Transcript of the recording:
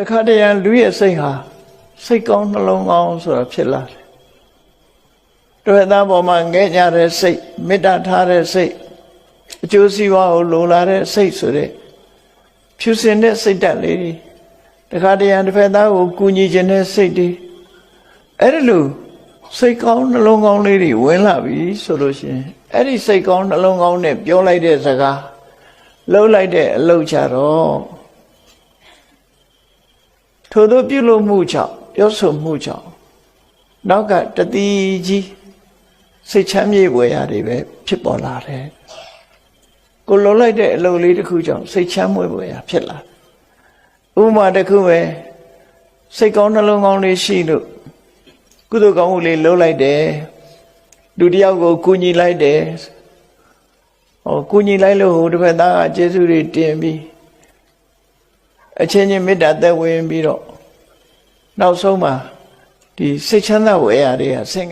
တခါတည်းရန်လူရဲ့စိတ်ဟာစိတ်ကောင်းနှလုံးကောင်းဆိုတာဖြစ်လာတယ်တွေ့သားပေါ်မှာငဲ့ကြတဲ့စိတ်မေတ္တာထားတဲ့စိတ်အကျိုးစီးပွားကိုလိုလားတဲ့စိတ်ဆိုတဲ့ဖြူစင်တဲ့စိတ်ဓာတ်လေးတွေတခါတည်းရန်တစ်ဖက်သားကိုကူညီခြင်းတဲ့စိတ်တွေအဲ့ဒီလိုစိတ်ကောင်းနှလုံးကောင်းလေးတွေဝင်လာပြီဆိုလို့ရှိရင်အဲ့ဒီစိတ်ကောင်းနှလုံးကောင်းနဲ့ပြောလိုက်တဲ့စကားလှုပ်လိုက်တဲ့အလုပ်ကြတော့ ထို့သောပြုလုပ်မှုကြောင့်ပြောဆိုမှုကြောင့်နောက်ကတတိကြီးစိတ်ချမ်းမြေ့ွယ်ရာတွေပဲဖြစ်ပေါ်လာတယ်ကိုလှုပ်လိုက်တဲ့အလုပ်လေးတစ်ခုကြောင့်စိတ်ချမ်းမွေ့ွယ်ရာဖြစ်လာတယ်ဥပမာတစ်ခုပဲစိတ်ကောင်းနှလုံးကောင်းလေးရှိလို့ကုသိုလ်ကောင်းမှုလေးလုပ်လိုက်တယ်လူတစ်ယောက်ကိုကူညီလိုက်တယ်ဟောကူညီလိုက်လို့ဟိုတစ်ဖက်သားကကျေးဇူးတွေတင်ပြီး အချင်းချင်းမေတ္တာသက်ဝင်ပြီးတော့နောက်ဆုံးမှာဒီစိတ်ချမ်းသာဝယ်ရတွေကဆင်